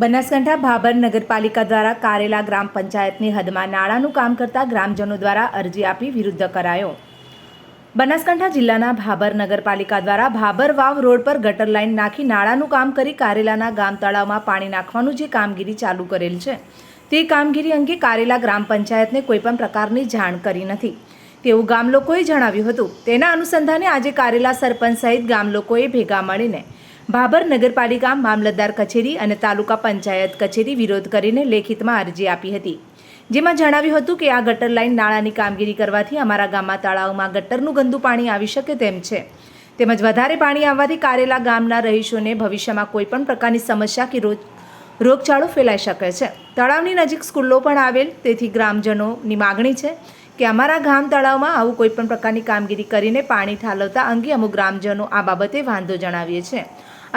બનાસકાંઠા ભાભર નગરપાલિકા દ્વારા કારેલા ગ્રામ પંચાયતની હદમાં નાળાનું કામ કરતા ગ્રામજનો દ્વારા અરજી આપી વિરુદ્ધ કરાયો. બનાસકાંઠા જિલ્લાના ભાભર નગરપાલિકા દ્વારા ભાભર વાવ રોડ પર ગટર લાઇન નાખી નાળાનું કામ કરી કારેલાના ગામ તળાવમાં પાણી નાખવાનું જે કામગીરી ચાલુ કરેલ છે, તે કામગીરી અંગે કારેલા ગ્રામ પંચાયતને કોઈપણ પ્રકારની જાણ કરી નથી. તેવું ગામ લોકોએ જણાવ્યું હતું. તેના અનુસંધાને આજે કારેલા સરપંચ સહિત ગામ લોકોએ ભેગા મળીને ભાભર નગરપાલિકા મામલતદાર કચેરી અને તાલુકા પંચાયત કચેરી વિરોધ કરીને લેખિતમાં અરજી આપી હતી. જેમાં જણાવ્યું હતું કે આ ગટર લાઇન નાળાની કામગીરી કરવાથી અમારા ગામમાં તળાવમાં ગટરનું ગંદુ પાણી આવી શકે તેમ છે. તેમજ વધારે પાણી આવવાથી કારેલા ગામના રહીશોને ભવિષ્યમાં કોઈપણ પ્રકારની સમસ્યા કે રોગ રોગચાળો ફેલાઈ શકે છે. તળાવની નજીક સ્કૂલો પણ આવેલ, તેથી ગ્રામજનોની માગણી છે કે અમારા ગામ તળાવમાં આવું કોઈપણ પ્રકારની કામગીરી કરીને પાણી ઠાલવતા અંગે અમુક ગ્રામજનો આ બાબતે વાંધો જણાવીએ છે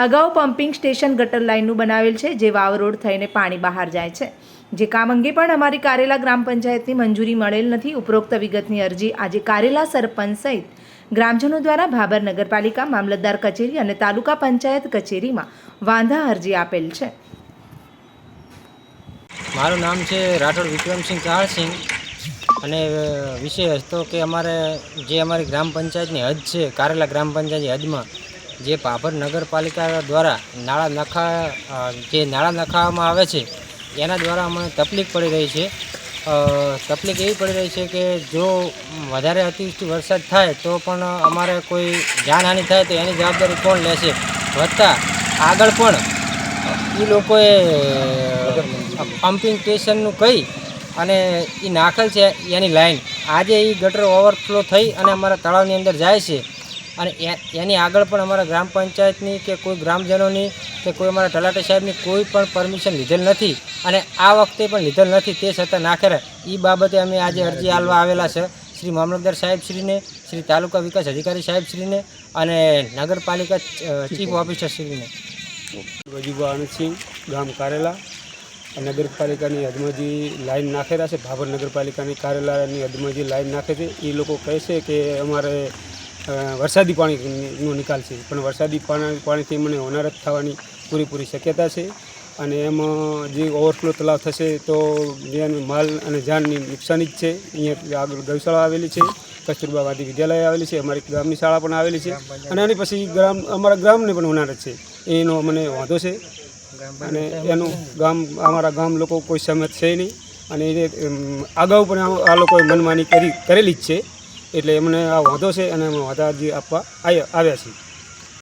અગાઉ પમ્પિંગ સ્ટેશન ગટર લાઇનનું બનાવેલ છે, જે વાવ રોડ થઈને પાણી બહાર જાય છે. જે કામ અંગે પણ અમારી કારેલા ગ્રામ પંચાયતની મંજૂરી મળેલ નથી. ઉપરોક્ત વિગતની અરજી આજે કારેલા સરપંચ સહિત ગ્રામજનો દ્વારા ભાભર નગરપાલિકા, મામલતદાર કચેરી અને તાલુકા પંચાયત કચેરીમાં વાંધા અરજી આપેલ છે. મારું નામ છે રાઠોડ વિક્રમસિંહ ચાહરસિંહ અને વિષય હતો કે અમારે જે અમારી ગ્રામ પંચાયતની હદ છે, કારેલા ગ્રામ પંચાયતની હદમાં જે ભાભર નગરપાલિકા દ્વારા નાળા નખા જે નાળા નખાવામાં આવે છે, એના દ્વારા અમને તકલીફ પડી રહી છે. તકલીફ એવી પડી રહી છે કે જો વધારે અતિવૃષ્ટિ વરસાદ થાય તો પણ અમારે કોઈ જાનહાનિ થાય તો એની જવાબદારી કોણ લેશે? વધતા આગળ પણ એ લોકોએ પમ્પિંગ સ્ટેશનનું કહી અને એ નાખેલ છે એની લાઈન. આજે એ ગટર ઓવરફ્લો થઈ અને અમારા તળાવની અંદર જાય છે. અને એ- એની આગળ પણ અમારા ગ્રામ પંચાયતની કે કોઈ ગ્રામજનોની કે કોઈ અમારા તલાટી સાહેબની કોઈ પણ પરમિશન લીધેલ નથી અને આ વખતે પણ લીધેલ નથી તે છતાં નાખેલા એ બાબતે અમે આજે અરજી આલવા આવેલા છે. શ્રી મામલતદાર સાહેબશ્રીને શ્રી તાલુકા વિકાસ અધિકારી સાહેબશ્રીને અને નગરપાલિકા ચીફ ઓફિસર શ્રીને વજીબા આનંદસિંહ ગામ કારેલા. નગરપાલિકાની હદમાં જે લાઈન નાખેલા છે. ભાભર નગરપાલિકાની કારેલાની હદમાં જે લાઈન નાખે છે. એ લોકો કહે છે કે અમારે વરસાદી પાણીનો નિકાલ છે. પણ વરસાદી પાણી, પાણીથી મને હોનારત થવાની પૂરેપૂરી શક્યતા છે અને એમાં જે ઓવરફ્લો તલાવ થશે તો જેને માલ અને જાનની નુકસાની જ છે. અહીંયા આગળ ગૌશાળા આવેલી છે કસ્તુરબા ગાંધી વિદ્યાલય આવેલી છે, અમારી ગ્રામની શાળા પણ આવેલી છે અને એની પછી ગ્રામ, અમારા ગ્રામને પણ હોનારત છે. એનો મને વાંધો છે અને એનું ગામ, અમારા ગામ લોકો કોઈ સહમત છે નહીં અને એ અગાઉ પણ આ લોકોએ મનમાની કરી, કરેલી જ છે. એટલે એમને આ વાંધો છે અને અમે વાંધા અરજી આપવા આવ્યા આવ્યા છીએ.